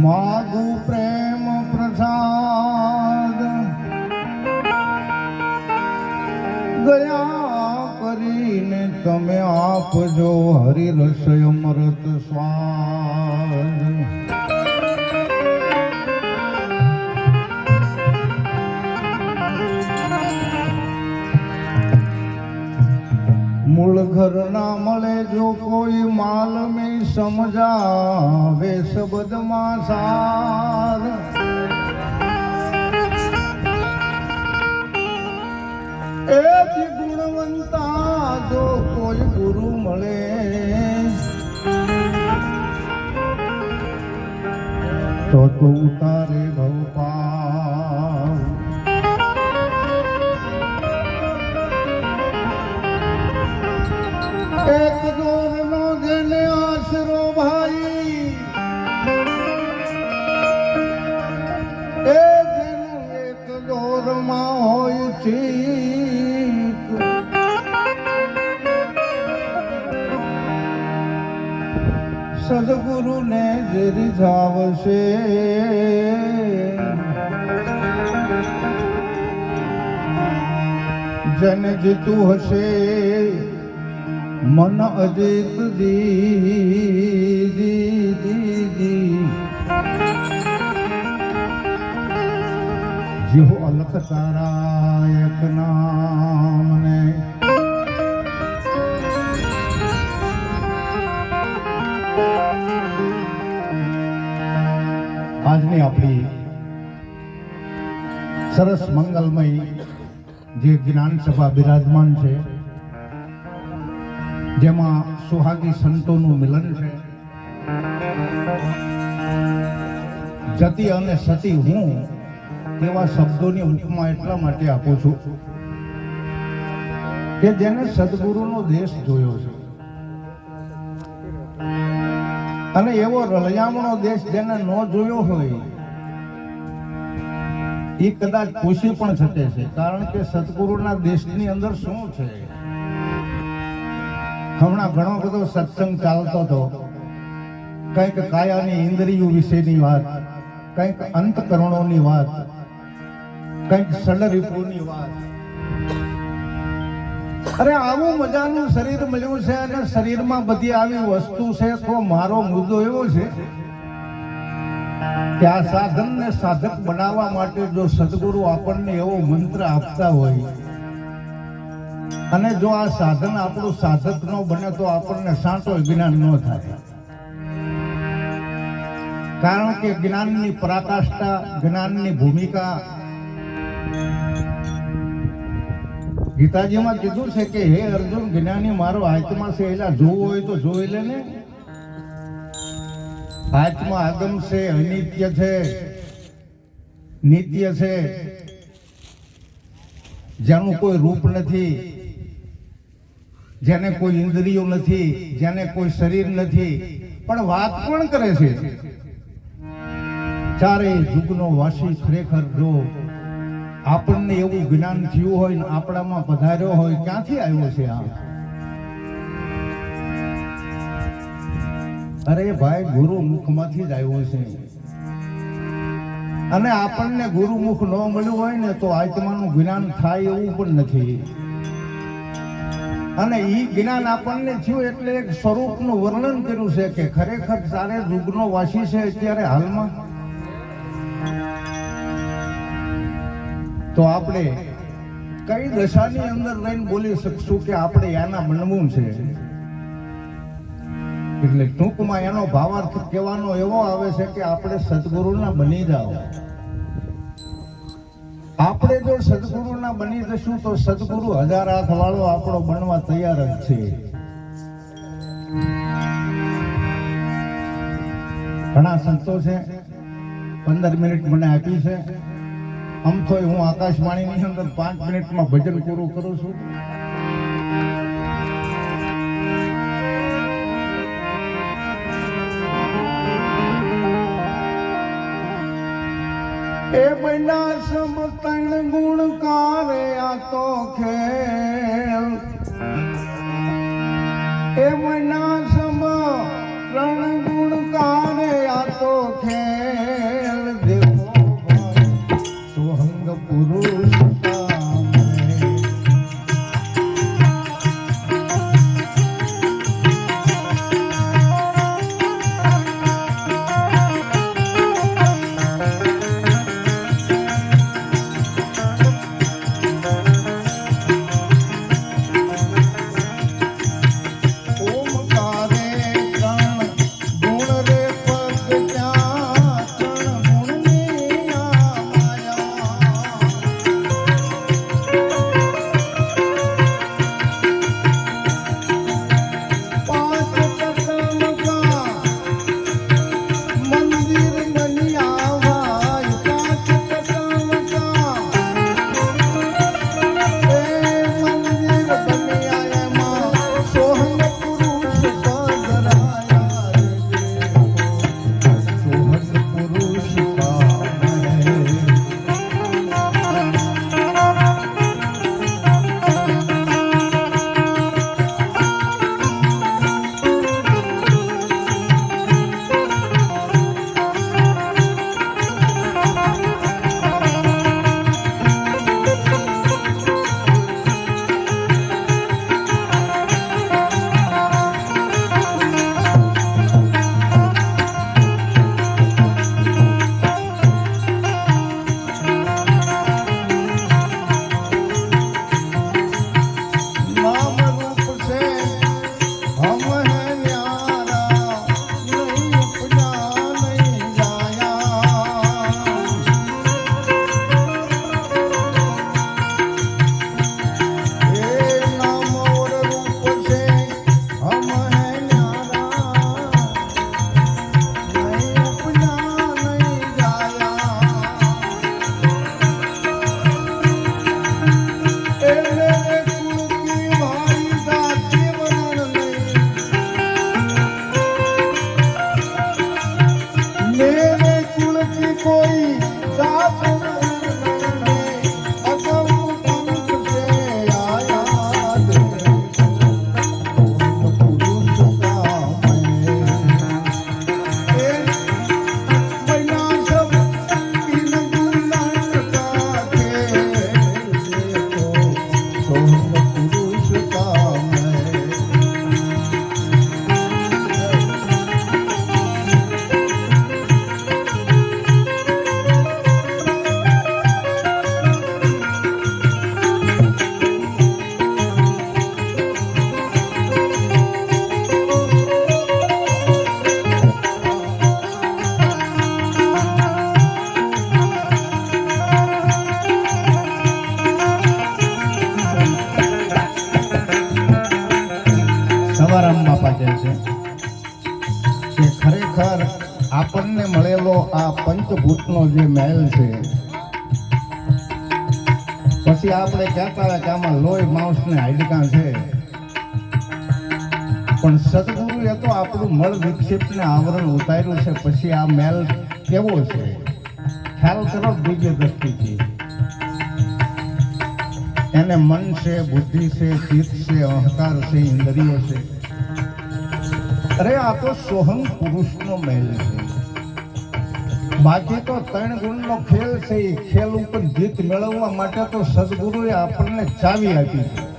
માગુ પ્રેમ પ્રસાદ. દયા કરીને તમે આપજો હરિ રસય અમૃત સ્વાદ. મૂળ ઘર ના મળે જો કોઈ માલ મેં સમજાવે શબ્દમાં સાર. એથી ગુણવંતા જો કોઈ ગુરુ મળે તો તું તારે ભવપાલ રીઝાવશે જન જીતું હશે, મન અજીત દી દી દી દી જીવો અલખ તારા એક નામને આપણી સરસ મંગલમય જે જ્ઞાન સભા બિરાજમાન છે, જેમાં સુહાગી સંતોનું મિલન છે. જતી અને સતી હું તેવા શબ્દોની ઉપમા એટલા માટે આપું છું કે જેને સદગુરુનો દેશ જોયો છે. અને એવો રળિયામણો દેશ જેને ન જોયો હોય એ કદાચ પોષે પણ શકે છે. કારણ કે સદગુરુના દેશની અંદર શું છે? હમણાં ઘણો બધો સત્સંગ ચાલતો હતો. કંઈક કાયાની ઇન્દ્રિયો વિશેની વાત, કંઈક અંતકરણોની વાત, કંઈક સડરીપોની વાત. અરે, આવું મજાનું શરીર મળ્યું છે અને શરીરમાં બધી આવી વસ્તુ છે, તો મારો મુદ્દો એવો છે કે આ સાધનને સાધક બનાવવા માટે જો સદગુરુ આપણને એવો મંત્ર આપતા હોય અને જો આ સાધન આપણું સાધક ન બને તો આપણને સાંટો જ્ઞાન ન થાય. કારણ કે જ્ઞાનની પરાકાષ્ઠા, જ્ઞાનની ભૂમિકા ગીતાજીમાં કીધું છે કે, હે અર્જુન, જ્ઞાની મારો આત્મા છે, એલા જોવું હોય તો જોઈ લે ને. આત્મા આગમ છે, અનિત્ય છે. નિત્ય છે. જેનું કોઈ રૂપ નથી, જેને કોઈ ઇન્દ્રિયો નથી, જેને કોઈ શરીર નથી, પણ વાત પણ કરે છે? ચારે જુગનો વાસી ખરેખર જો આપણને એવું જ્ઞાન થયું હોય ને આપણામાં પધાર્યો હોય, ક્યાંથી આવ્યો છે આ? અરે ભાઈ, ગુરુ મુખમાંથી જ આવ્યો છે. અને આપણને ગુરુમુખ ન મળ્યું હોય ને તો આત્માનું જ્ઞાન થાય એવું પણ નથી. અને ઈ જ્ઞાન આપણને થયું એટલે એક સ્વરૂપનું વર્ણન કર્યું છે કે ખરેખર તારે યુગનો વાસી છે અત્યારે હાલમાં. તો આપણે કઈ દશાની અંદર રહીને બોલી શકશું કે આપણે આના મનવું છે? એટલે ટૂંકમાં એનો ભાવાર્થ કહેવાનો એવો આવે છે કે આપણે સદગુરુના બની જાઓ. આપણે જો સદગુરુના બની જશું તો સદગુરુ હજાર હાથ વાળો આપણો બનવા તૈયાર જ છે. ઘણા સંતો છે પંદર મિનિટ મને આપી છે. આમ તો હું આકાશવાણીની અંદર પાંચ મિનિટમાં ભજન પૂરું કરું છું. એ બના સબ તણ ગુણકાર આ તો ખેલ. એ બના સબ ત્રણ ગુણકાર આ તો ખેલ. દેવો સુહંગ પુરુષ નવારામમાં પાટે છે. કે ખરેખર આપણને મળેલો આ પંચભૂતનો જે મહેલ છે, પછી આપણે કહેતા હતા કે આમાં લોહી માઉસને હાડકા છે. પણ સદગુરુએ તો આપણું મળ વિક્ષેપને આવરણ ઉતાર્યું છે, પછી આ મહેલ કેવો છે? ખ્યાલ કરો બીજી દ્રષ્ટિથી. એને મન છે, બુદ્ધિ છે, ચિત્ત છે, અહંકાર છે, ઇન્દ્રિયો છે. અરે, આ તો સોહમ પુરુષનો મેલ છે. બાકી તો ત્રણ ગુણનો ખેલ છે. એ ખેલ ઉપર જીત મેળવવા માટે તો સદગુરુએ આપણને ચાવી આપી છે.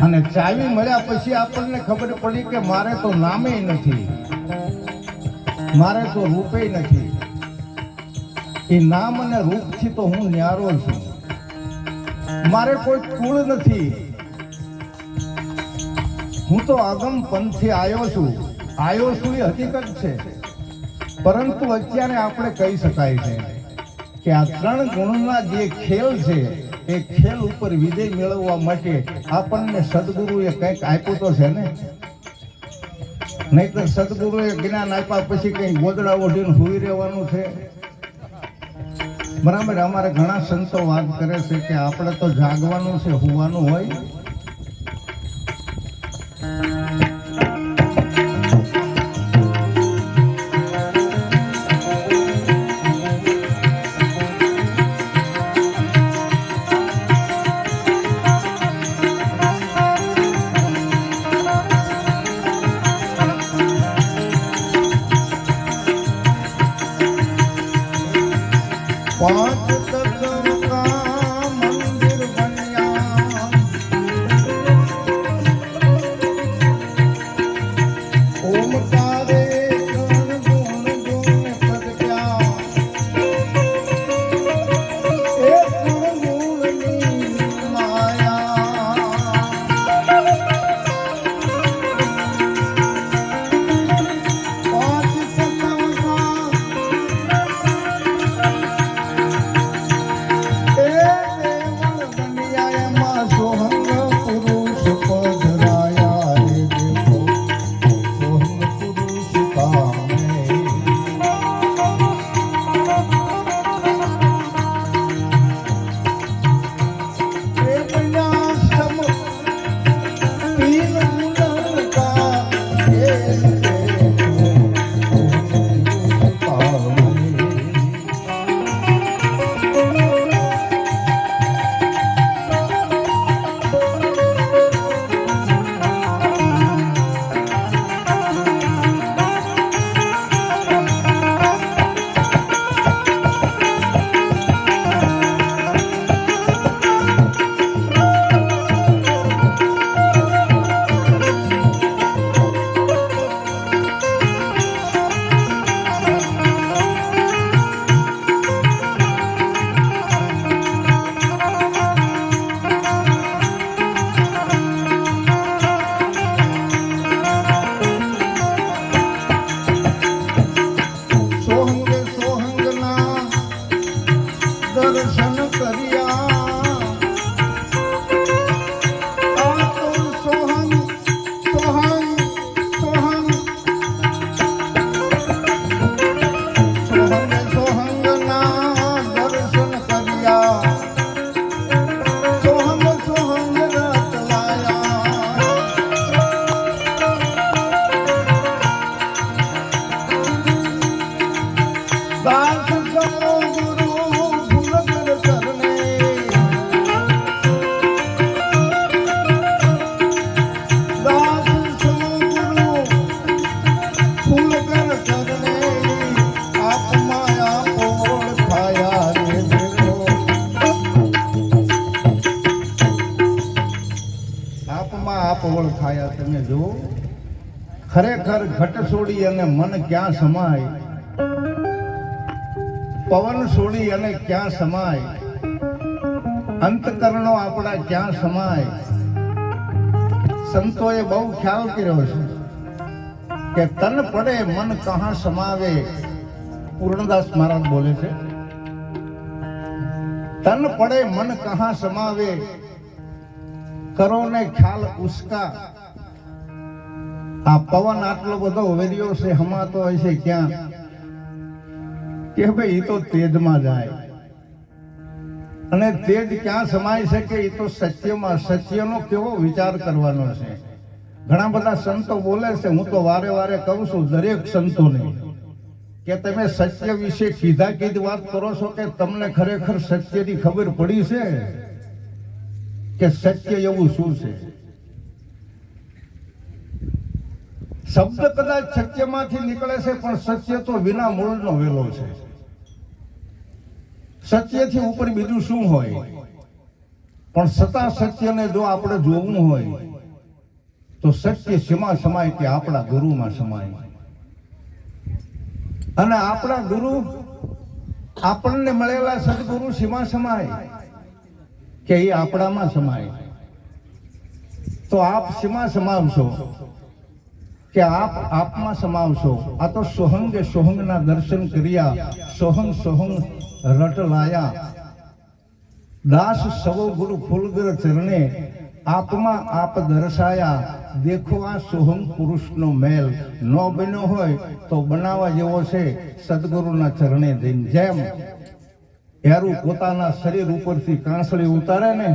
અને ચાવી મળ્યા પછી આપણને ખબર પડી કે મારે તો નામે નથી. મારે તો રૂપે નથી. એ નામ અને રૂપથી તો હું ન્યારો છું. મારે કોઈ કુળ નથી. હું તો આગમ પંથથી આવ્યો છું. આવ્યો છું એ હકીકત છે. પરંતુ અત્યારે આપણે કહી શકાય છે કે આ ત્રણ ગુણના જે ખેલ છે, એ ખેલ ઉપર વિજય મેળવવા માટે આપણને સદગુરુએ કંઈક આપ્યું તો છે ને? નહીતર સદગુરુએ જ્ઞાન આપ્યા પછી કંઈક ગોદડા ઓઢીને સુઈ રહેવાનું છે? બરાબર, અમારે ઘણા સંતો વાત કરે છે કે આપણે તો જાગવાનું છે, હોવાનું હોય. ખરેખર ઘટ છોડી અને મન ક્યાં સમાય? પવન છોડી અને ક્યાં સમાય? અંતકરણો આપણા ક્યાં સમાય? સંતોએ બહુ ખ્યાલ કર્યો છે કે તન પડે મન કહા સમાવે. પૂર્ણદાસ મહારાજ બોલે છે, તન પડે મન કહા સમાવે. કરો ને ખ્યાલ ઉસકા આ પવન આટલો બધો વેર્યો છે, હમાતો છે ક્યાં? કે ભાઈ એ તો તેજમાં જાય. અને તેજ ક્યાં સમાય શકે એ તો સત્યમાં, સત્યનો કેવો વિચાર કરવાનો છે? ઘણા બધા સંતો બોલે છે, હું તો વારે વારે કહું છું, દરેક સંતોને, કે તમે સત્ય વિશે સીધા કીધી વાત કરો છો કે તમને ખરેખર સત્યની ખબર પડી છે? કે સત્ય એવું શું છે? શબ્દ કદાચ સત્યમાંથી નીકળે છે, પણ સત્ય તો વિના મૂળનો વેલો છે. સત્યથી ઉપર બીજું શું હોય? પણ સતા સત્યને જો આપણે જોવું હોય, તો સત્ય સીમા સમાય કે આપણા ગુરુમાં સમાય? અને આપણા ગુરુ આપણને મળેલા સદગુરુ સીમા સમાય? કે એ આપણામાં સમાય? તો આપ સીમા સમાવશો? કે આપ આપમાં સમાવશો. આ તો સોહંગે સોહંગના દર્શન કર્યા. સોહંગ સોહંગ રટલાયા. દાસ સવો ગુરુ ફૂલગર ચરણે આપમાં આપ દર્શાયા. દેખો આ સોહમ પુરુષનો મેલ. ન બન્યો હોય તો બનાવવા જેવો છે. સદગુરુના ચરણે જઈને જેમ. એરું પોતાના શરીર ઉપરથી કાંસળી ઉતારે ને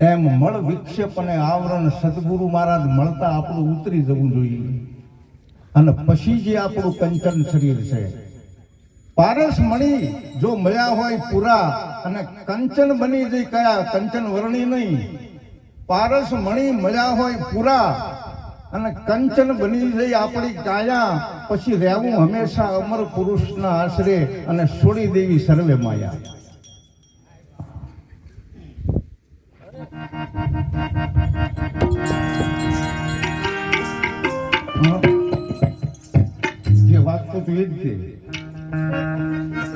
એમ મળ વિક્ષેપ અને આવરણ સદગુરુ મહારાજ મળતા આપણું ઉતરી જવું જોઈએ. અને પછી જે આપણું કંચન શરીર છે. પારસ મણી જો મળ્યા હોય પૂરા અને કંચન બની જઈ કયા? કંચન વર્ણી નહીં. પારસ મણી મળ્યા હોય પૂરા અને કંચન બની જઈ આપણી કાયા. પછી રહેવું હંમેશા અમર પુરુષના આશરે અને છોડી દેવી સર્વે માયા. જે વાત તો